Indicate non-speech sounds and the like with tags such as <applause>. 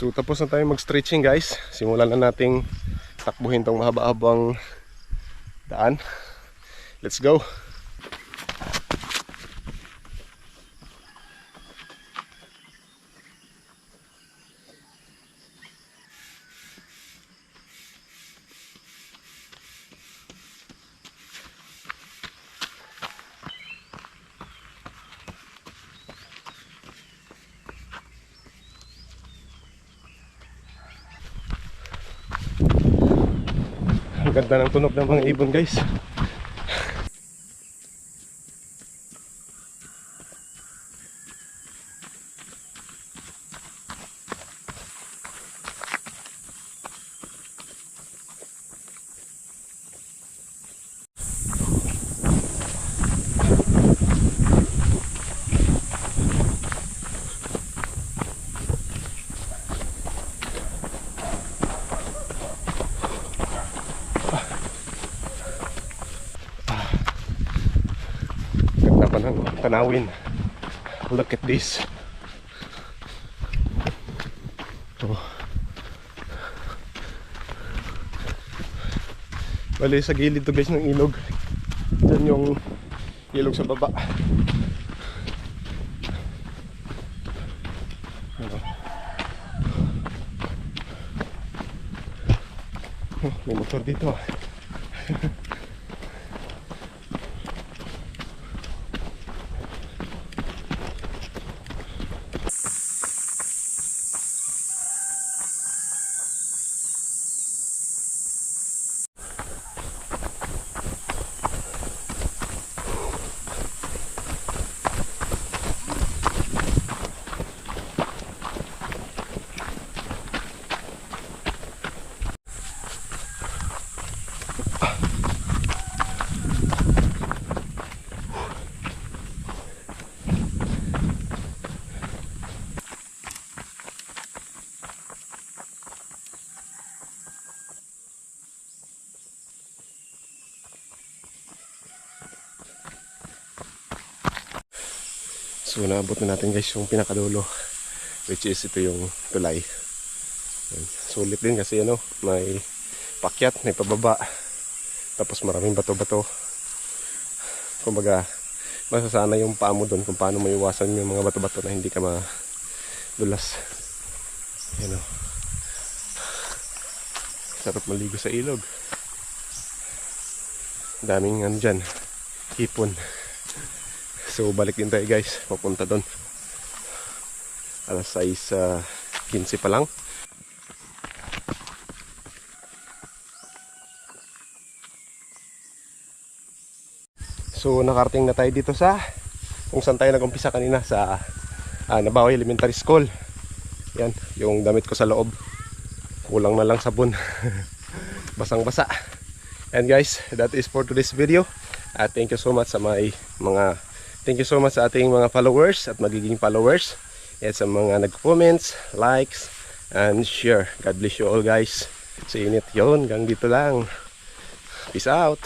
So tapos na tayo mag-stretching guys. Simulan na nating takbuhin tong mahaba-habang daan. Let's go. Ganda ng tunog ng mga ibon guys. Ganda tanawin. Look at this. Oh. Bali sa gilid to guys ng ilog. Diyan yung ilog sa baba. Oh, may motor dito ah. <laughs> So naabot na natin guys yung pinakadulo which is ito yung tulay. Sulit din kasi ano, may pakyat, may pababa. Tapos maraming bato-bato. Kumbaga, masasana yung paa mo doon kung paano maiwasan yung mga bato-bato na hindi ka madulas. Yan o. Sarap maligo sa ilog. Daming ano dyan, hipon. So balik din tayo guys, papunta doon. Alas 6, uh, 15 pa lang. So nakarating na tayo dito sa kung saan tayo nag-umpisa kanina sa uh, Nabawi Elementary School. Yan, yung damit ko sa loob. Kulang na lang sabon. <laughs> Basang-basa. And guys, that is for today's video. At thank you so much sa my mga Thank you so much sa ating mga followers at magiging followers. At sa mga nag-comments, likes, and share. God bless you all guys. Sa init yun. Hanggang dito lang. Peace out.